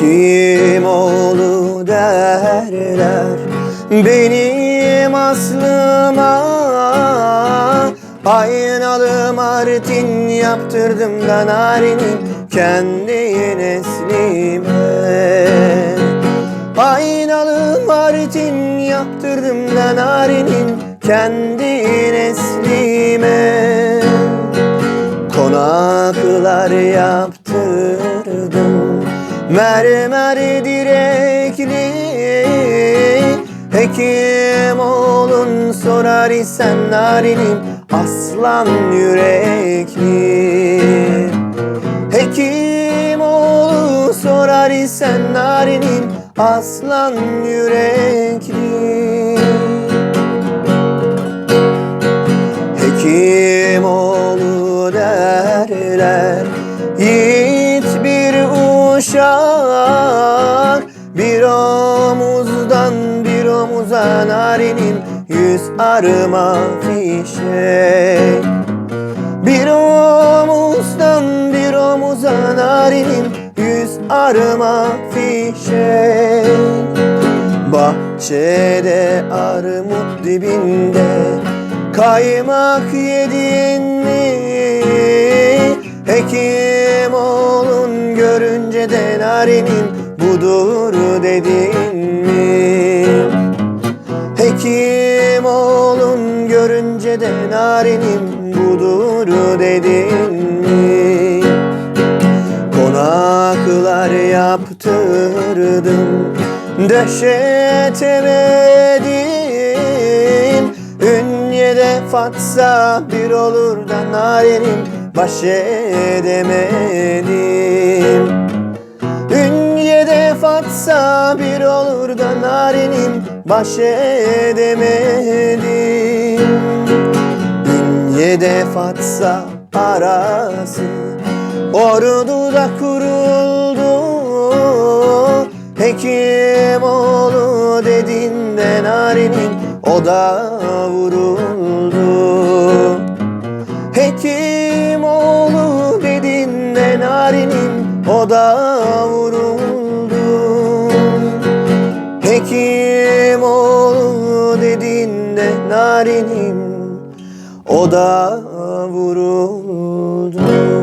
Hekim oğlu derler? Benim aslıma Aynalı martin yaptırdım da narenin Kendi neslime. Aynalı martin yaptırdım da narenin Kendi neslime. Konaklar yaptırdım Mermer direkli. Hekim olun sorar isen narinim Aslan yürekli. Hekim oğlu sorar isen narinim Aslan yürekli. Hekim oğlu derler Yiğit uşak Bir omuzdan bir omuza narinim Yüz arıma fişek. Bir omuzdan bir omuza narinim Yüz arıma fişek. Bahçede armut dibinde Kaymak yedin mi? Narenin budur dedin mi? Hekim olun görünce de narenin budur dedin mi? Konaklar yaptırdım Döşetemedim Ünye'de fatsa bir olur da narenim Baş edemedim da narenim Baş edemedim. Ünye'de fatsa arası Ordu'da kuruldu. Hekim oğlu dedin de narenin O da vuruldu. Hekim oğlu dedin de narenin O da Hekim ol dedin de narinim O da vuruldu.